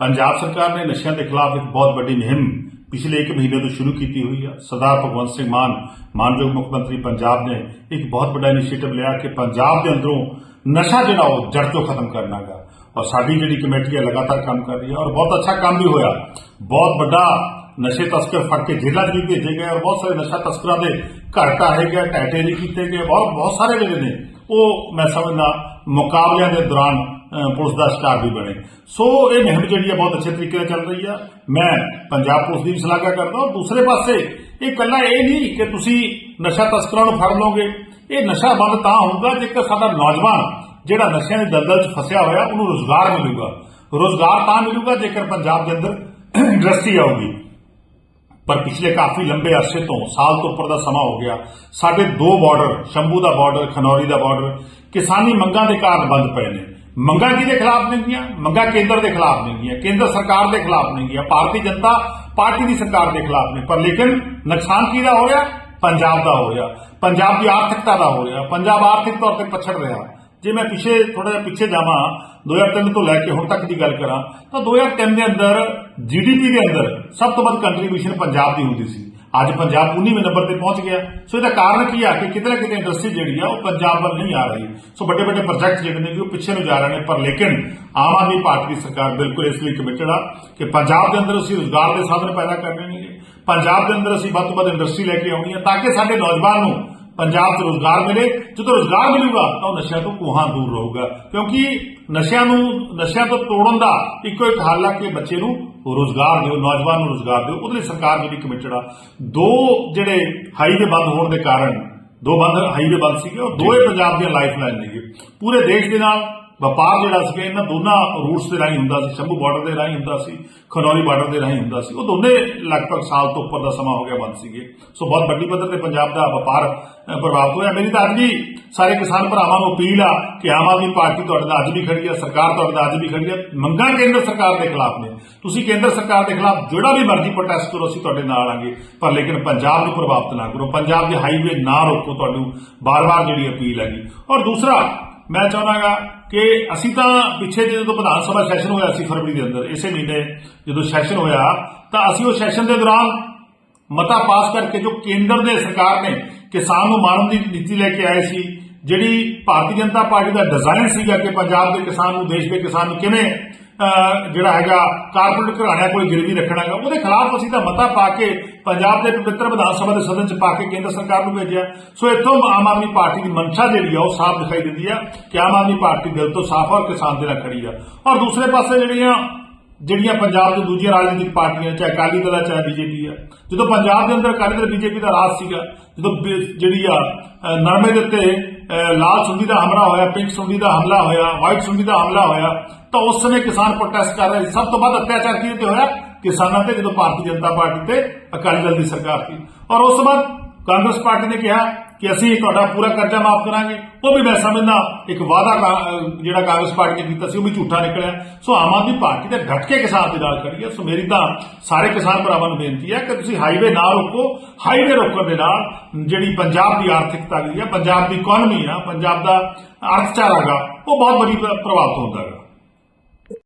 ਪੰਜਾਬ ਸਰਕਾਰ ਨੇ ਨਸ਼ਿਆਂ ਦੇ ਖਿਲਾਫ ਇੱਕ ਬਹੁਤ ਵੱਡੀ ਮੁਹਿੰਮ ਪਿਛਲੇ 1 ਮਹੀਨੇ ਤੋਂ ਸ਼ੁਰੂ ਕੀਤੀ ਹੋਈ ਹੈ ਸਰਦਾਰ ਭਗਵੰਤ ਸਿੰਘ ਮਾਨ, ਮਾਨਯੋਗ ਮੁੱਖ ਮੰਤਰੀ ਪੰਜਾਬ ਨੇ ਇੱਕ ਬਹੁਤ ਵੱਡਾ ਇਨੀਸ਼ੀਏਟਿਵ ਲਿਆ ਕਿ ਪੰਜਾਬ ਦੇ ਅੰਦਰੋਂ ਨਸ਼ਾ ਜਿਹੜਾ ਉਹ ਜੜ ਤੋਂ ਖਤਮ ਕਰਨਾ ਗਾ। ਔਰ ਸਾਡੀ ਜਿਹੜੀ ਕਮੇਟੀ ਹੈ ਲਗਾਤਾਰ ਕੰਮ ਕਰ ਰਹੀ ਹੈ ਔਰ ਬਹੁਤ ਅੱਛਾ ਕੰਮ ਵੀ ਹੋਇਆ। ਬਹੁਤ ਵੱਡਾ ਨਸ਼ੇ ਤਸਕਰ ਫੜ ਕੇ ਜੇਲ੍ਹਾਂ 'ਚ ਵੀ ਭੇਜੇ ਗਏ ਔਰ ਬਹੁਤ ਸਾਰੇ ਨਸ਼ਾ ਤਸਕਰਾਂ ਦੇ ਘਰ ਢਾਹੇ ਗਏ ਟੈਟੇ ਨਹੀਂ ਕੀਤੇ ਗਏ। ਬਹੁਤ ਬਹੁਤ ਸਾਰੇ ਜਿਹੜੇ ਨੇ, ਉਹ ਮੈਂ ਸਮਝਦਾ ਮੁਕਾਬਲਿਆਂ ਦੇ ਦੌਰਾਨ ਪੁਲਿਸ ਦਾ ਸ਼ਿਕਾਰ ਵੀ ਬਣੇ। ਸੋ ਇਹ ਮੁਹਿੰਮ ਜਿਹੜੀ ਆ, ਬਹੁਤ ਅੱਛੇ ਤਰੀਕੇ ਨਾਲ ਚੱਲ ਰਹੀ ਆ। ਮੈਂ ਪੰਜਾਬ ਪੁਲਿਸ ਦੀ ਵੀ ਸ਼ਲਾਘਾ ਕਰਦਾ ਔਰ ਦੂਸਰੇ ਪਾਸੇ, ਇਹ ਇਕੱਲਾ ਇਹ ਨਹੀਂ ਕਿ ਤੁਸੀਂ ਨਸ਼ਾ ਤਸਕਰਾਂ ਨੂੰ ਫੜ ਲਓਗੇ। ਇਹ ਨਸ਼ਾ ਬੰਦ ਤਾਂ ਹੋਊਗਾ ਜੇਕਰ ਸਾਡਾ ਨੌਜਵਾਨ ਜਿਹੜਾ ਨਸ਼ਿਆਂ ਦੇ ਦਲਦਲ 'ਚ ਫਸਿਆ ਹੋਇਆ, ਉਹਨੂੰ ਰੋਜ਼ਗਾਰ ਮਿਲੂਗਾ। ਰੋਜ਼ਗਾਰ ਤਾਂ ਮਿਲੂਗਾ ਜੇਕਰ ਪੰਜਾਬ ਦੇ ਅੰਦਰ ਇੰਡਸਟਰੀ ਆਊਗੀ। ਪਰ ਪਿਛਲੇ ਕਾਫੀ ਲੰਬੇ ਅਰਸੇ ਤੋਂ, ਸਾਲ ਤੋਂ ਉੱਪਰ ਦਾ ਸਮਾਂ ਹੋ ਗਿਆ। ਸਾਡੇ ਦੋ ਬਾਰਡਰ ਸ਼ੰਭੂ ਦਾ ਬਾਰਡਰ ਖਨੌਰੀ ਦਾ ਬਾਰਡਰ ਕਿਸਾਨੀ ਮੰਗਾਂ ਦੇ ਕਾਰਨ ਬੰਦ ਪਏ ਨੇ। ਮੰਗਾਂ ਕਿਹਦੇ ਖਿਲਾਫ ਨਹੀਂ ਮੰਗਾਂ ਕੇਂਦਰ ਦੇ ਖਿਲਾਫ ਨਹੀਂ ਗੀਆਂ ਕੇਂਦਰ ਸਰਕਾਰ ਦੇ ਖਿਲਾਫ ਨਹੀਂ ਗੀਆਂ ਭਾਰਤੀ ਜਨਤਾ ਪਾਰਟੀ ਦੀ ਸਰਕਾਰ ਦੇ ਖਿਲਾਫ ਨੇ। ਪਰ ਲੇਕਿਨ ਨੁਕਸਾਨ ਕਿਹਦਾ ਹੋ ਰਿਹਾ? ਪੰਜਾਬ ਦਾ ਹੋ ਰਿਹਾ। ਪੰਜਾਬ ਦੀ ਆਰਥਿਕਤਾ ਦਾ ਹੋ ਰਿਹਾ। ਪੰਜਾਬ ਆਰਥਿਕ ਤੌਰ ਤੇ ਪਛੜ ਰਿਹਾ। ਜੇ ਮੈਂ ਪਿੱਛੇ ਥੋੜਾ ਜਿਹਾ ਪਿੱਛੇ ਜਾਵਾਂ 2003 ਤੋਂ ਲੈ ਕੇ ਹੁਣ ਤੱਕ ਦੀ ਗੱਲ ਕਰਾਂ, ਤਾਂ 2003 ਦੇ ਅੰਦਰ ਜੀਡੀਪੀ ਦੇ ਅੰਦਰ ਸਭ ਤੋਂ ਵੱਧ ਕੰਟਰੀਬਿਊਸ਼ਨ ਪੰਜਾਬ ਦੀ ਹੁੰਦੀ ਸੀ। ਅੱਜ ਪੰਜਾਬ 19ਵੇਂ ਨੰਬਰ ਤੇ ਪਹੁੰਚ ਗਿਆ। ਸੋ ਇਹਦਾ ਕਾਰਨ ਕੀ ਆ ਕਿ ਕਿਤੇ ਨਾ ਕਿਤੇ ਇੰਡਸਟਰੀ ਜਿਹੜੀ ਆ ਉਹ ਪੰਜਾਬ ਵੱਲ ਨਹੀਂ ਆ ਰਹੀ। ਸੋ ਵੱਡੇ ਵੱਡੇ ਪ੍ਰੋਜੈਕਟ ਜਿਹੜੇ ਨੇ ਉਹ ਪਿੱਛੇ ਨੂੰ ਜਾ ਰਹੇ ਨੇ, ਪਰ ਲੇਕਿਨ ਆਮ ਆਦਮੀ ਪਾਰਟੀ ਦੀ ਸਰਕਾਰ ਬਿਲਕੁਲ ਇਸ ਲਈ ਕਮਿਟਡ ਆ ਕਿ ਪੰਜਾਬ ਦੇ ਅੰਦਰ ਅਸੀਂ ਰੋਜ਼ਗਾਰ ਦੇ ਸਾਧਨ ਪੈਦਾ ਕਰਨੇ ਨੇ ਪੰਜਾਬ ਦੇ ਅੰਦਰ ਅਸੀਂ ਵੱਧ ਤੋਂ ਵੱਧ ਇੰਡਸਟਰੀ ਲੈ ਕੇ ਆਉਣੀ ਆ ਤਾਂ ਕਿ ਸਾਡੇ ਨੌਜਵਾਨ ਨੂੰ ਪੰਜਾਬ 'ਚ ਰੋਜ਼ਗਾਰ ਮਿਲੇ। ਜਦੋਂ ਰੋਜ਼ਗਾਰ ਮਿਲੂਗਾ ਤਾਂ ਉਹ ਨਸ਼ਿਆਂ ਤੋਂ ਕੋਹਾਂ ਦੂਰ ਰਹੂਗਾ। ਕਿਉਂਕਿ ਨਸ਼ਿਆਂ ਨੂੰ, ਨਸ਼ਿਆਂ ਤੋਂ ਤੋੜਨ ਦਾ ਇੱਕੋ ਇੱਕ ਹੱਲ ਆ ਕਿ ਬੱਚੇ ਨੂੰ ਰੋਜ਼ਗਾਰ ਦਿਓ, ਨੌਜਵਾਨ ਨੂੰ ਰੋਜ਼ਗਾਰ ਦਿਓ, ਉਹਦੇ ਲਈ ਸਰਕਾਰ ਜਿਹੜੀ ਕਮਿਟਡ ਆ। ਦੋ ਜਿਹੜੇ ਹਾਈਵੇ ਬੰਦ ਹੋਣ ਦੇ ਕਾਰਨ, ਦੋ ਬੰਦ ਹਾਈਵੇ ਬੰਦ ਸੀਗੇ, ਉਹ ਦੋਏ ਪੰਜਾਬ ਦੀਆਂ ਲਾਈਫ ਲਾਈਨ ਨੇਗੇ ਪੂਰੇ ਦੇਸ਼ ਦੇ ਨਾਲ ਵਪਾਰ ਜਿਹੜਾ ਸੀਗਾ ਇਹਨਾਂ ਦੋਨਾਂ ਰੂਟਸ ਦੇ ਰਾਹੀਂ ਹੁੰਦਾ ਸੀ, ਸ਼ੰਭੂ ਬਾਰਡਰ ਦੇ ਰਾਹੀਂ ਹੁੰਦਾ ਸੀ, ਖਨੌਰੀ ਬਾਰਡਰ ਦੇ ਰਾਹੀਂ ਹੁੰਦਾ ਸੀ, ਉਹ ਦੋਨੇ ਲਗਭਗ ਸਾਲ ਤੋਂ ਉੱਪਰ ਦਾ ਸਮਾਂ ਹੋ ਗਿਆ ਬੰਦ ਸੀਗੇ। ਸੋ ਬਹੁਤ ਵੱਡੀ ਪੱਧਰ ਤੇ ਪੰਜਾਬ ਦਾ ਵਪਾਰ ਪ੍ਰਭਾਵਿਤ ਹੋਇਆ। ਮੇਰੀ ਤਾਂ ਅੱਜ ਵੀ ਸਾਰੇ ਕਿਸਾਨ ਭਰਾਵਾਂ ਨੂੰ ਅਪੀਲ ਆ ਕਿ ਆਮ ਆਦਮੀ ਪਾਰਟੀ ਤੁਹਾਡੇ ਨਾਲ ਅੱਜ ਵੀ ਖੜੀ ਆ, ਸਰਕਾਰ ਤੁਹਾਡੇ ਨਾਲ ਅੱਜ ਵੀ ਖੜੀ ਆ। ਮੰਗਾਂ ਕੇਂਦਰ ਸਰਕਾਰ ਦੇ ਖਿਲਾਫ ਨੇ। ਤੁਸੀਂ ਕੇਂਦਰ ਸਰਕਾਰ ਦੇ ਖਿਲਾਫ ਜਿਹੜਾ ਵੀ ਮਰਜ਼ੀ ਪ੍ਰੋਟੈਸਟ ਕਰੋ, ਅਸੀਂ ਤੁਹਾਡੇ ਨਾਲ ਆਂਗੇ। ਪਰ ਲੇਕਿਨ ਪੰਜਾਬ ਨੂੰ ਪ੍ਰਭਾਵਿਤ ਨਾ ਕਰੋ। ਪੰਜਾਬ ਦੇ ਹਾਈਵੇ ਨਾ ਰੋਕੋ, ਤੁਹਾਨੂੰ ਬਾਰ-ਬਾਰ ਜਿਹੜੀ ਅਪੀਲ ਹੈਗੀ। ਔਰ ਦੂਸਰਾ ਮੈਂ ਚਾਹਨਾਗਾ ਕਿ ਅਸੀਂ ਤਾਂ ਪਿੱਛੇ ਜਦੋਂ ਵਿਧਾਨ ਸਭਾ ਸੈਸ਼ਨ ਹੋਇਆ ਸੀ ਫਰਵਰੀ ਦੇ ਅੰਦਰ, ਇਸੇ ਮਹੀਨੇ ਜਦੋਂ ਸੈਸ਼ਨ ਹੋਇਆ, ਤਾਂ ਅਸੀਂ ਉਹ ਸੈਸ਼ਨ ਦੇ ਦੌਰਾਨ ਮਤਾ ਪਾਸ ਕਰਕੇ ਜੋ ਕੇਂਦਰ ਦੇ ਸਰਕਾਰ ਨੇ ਕਿਸਾਨ ਨੂੰ ਮਾਰਨ ਦੀ ਨੀਤੀ ਲੈ ਕੇ ਆਏ ਸੀ, ਜਿਹੜੀ ਭਾਰਤੀ ਜਨਤਾ ਪਾਰਟੀ ਦਾ ਡਿਜ਼ਾਈਨ ਸੀਗਾ ਕਿ ਪੰਜਾਬ ਦੇ ਕਿਸਾਨ ਨੂੰ, ਦੇਸ਼ ਦੇ ਕਿਸਾਨ ਨੂੰ ਕਿਵੇਂ ਜਿਹੜਾ ਹੈਗਾ ਕਾਰਪੋਰੇਟ ਘਰਾਣਿਆਂ ਕੋਲ ਗਿਰਵੀ ਰੱਖਣਾਗਾ ਉਹਦੇ ਖਿਲਾਫ ਅਸੀਂ ਤਾਂ ਮਤਾ ਪਾ ਕੇ ਪੰਜਾਬ ਦੇ ਪਵਿੱਤਰ ਵਿਧਾਨ ਸਭਾ ਦੇ ਸਦਨ ਚ ਪਾ ਕੇ ਕੇਂਦਰ ਸਰਕਾਰ ਨੂੰ ਭੇਜਿਆ। ਸੋ ਇੱਥੋਂ ਆਮ ਆਦਮੀ ਪਾਰਟੀ ਦੀ ਮਨਸ਼ਾ ਜਿਹੜੀ ਆ, ਉਹ ਸਾਫ਼ ਦਿਖਾਈ ਦਿੰਦੀ ਆ ਕਿ ਆਮ ਆਦਮੀ ਪਾਰਟੀ ਦਿਲ ਤੋਂ ਸਾਫ਼ ਆ ਔਰ ਕਿਸਾਨ ਦੇ ਨਾਲ ਖੜੀ ਆ। ਔਰ ਦੂਸਰੇ ਪਾਸੇ ਜਿਹੜੀਆਂ ਜਿਹੜੀਆਂ ਪੰਜਾਬ ਦੇ ਦੂਜੀਆਂ ਰਾਜਨੀਤਿਕ ਪਾਰਟੀਆਂ, ਚਾਹੇ ਅਕਾਲੀ ਦਲ ਆ, ਚਾਹੇ ਬੀਜੇਪੀ ਆ। ਜਦੋਂ ਪੰਜਾਬ ਦੇ ਅੰਦਰ ਅਕਾਲੀ ਦਲ, ਬੀਜੇਪੀ ਦਾ ਰਾਜ ਸੀਗਾ, ਜਦੋਂ ਬੀ- ਜਿਹੜੀ ਆ ਨਰਮੇ ਦੇ ਉੱਤੇ ਲਾਲ ਸੁੰਡੀ ਦਾ ਹਮਲਾ ਹੋਇਆ, ਪਿੰਕ ਸੁੰਡੀ ਦਾ ਹਮਲਾ ਹੋਇਆ, ਵਾਈਟ ਸੁੰਡੀ ਦਾ ਹਮਲਾ ਹੋਇਆ, ਤਾਂ ਉਸ ਸਮੇਂ ਕਿਸਾਨ ਪ੍ਰੋਟੈਸਟ ਕਰ ਰਹੇ ਸੀ। ਸਭ ਤੋਂ ਵੱਧ ਅਤਿਆਚਾਰ ਕਿਹਦੇ ਤੇ ਹੋਇਆ? ਕਿਸਾਨਾਂ ਤੇ, ਜਦੋਂ ਭਾਰਤੀ ਜਨਤਾ ਪਾਰਟੀ ਤੇ ਅਕਾਲੀ ਦਲ ਦੀ ਸਰਕਾਰ ਸੀ। ਔਰ ਉਸ ਤੋਂ ਬਾਅਦ ਕਾਂਗਰਸ ਪਾਰਟੀ ਨੇ ਕਿਹਾ ਕਿ ਅਸੀਂ ਤੁਹਾਡਾ ਪੂਰਾ ਕਰਜ਼ਾ ਮਾਫ ਕਰਾਂਗੇ। ਉਹ ਵੀ ਮੈਂ ਸਮਝਦਾ, ਇੱਕ ਵਾਅਦਾ ਜਿਹੜਾ ਕਾਂਗਰਸ ਪਾਰਟੀ ਨੇ ਕੀਤਾ ਸੀ, ਉਹ ਵੀ ਝੂਠਾ ਨਿਕਲਿਆ। ਸੋ ਆਮ ਆਦਮੀ ਪਾਰਟੀ ਤੇ ਡਟ ਕੇ ਕਿਸਾਨ ਦੇ ਨਾਲ ਖੜੀ ਹੈ। ਸੋ ਮੇਰੀ ਤਾਂ ਸਾਰੇ ਕਿਸਾਨ ਭਰਾਵਾਂ ਨੂੰ ਬੇਨਤੀ ਹੈ ਕਿ ਤੁਸੀਂ ਹਾਈਵੇ ਨਾ ਰੋਕੋ। ਹਾਈਵੇ ਰੋਕਣ ਦੇ ਨਾਲ ਜਿਹੜੀ ਪੰਜਾਬ ਦੀ ਆਰਥਿਕਤਾ ਗਈ ਹੈ, ਪੰਜਾਬ ਦੀ ਇਕਨੋਮੀ ਆ, ਪੰਜਾਬ ਦਾ ਅਰਥਚਾਰਾ ਗਾ ਉਹ ਬਹੁਤ ਬੜੀ ਪ੍ਰਭਾਵਿਤ ਹੁੰਦਾ ਹੈ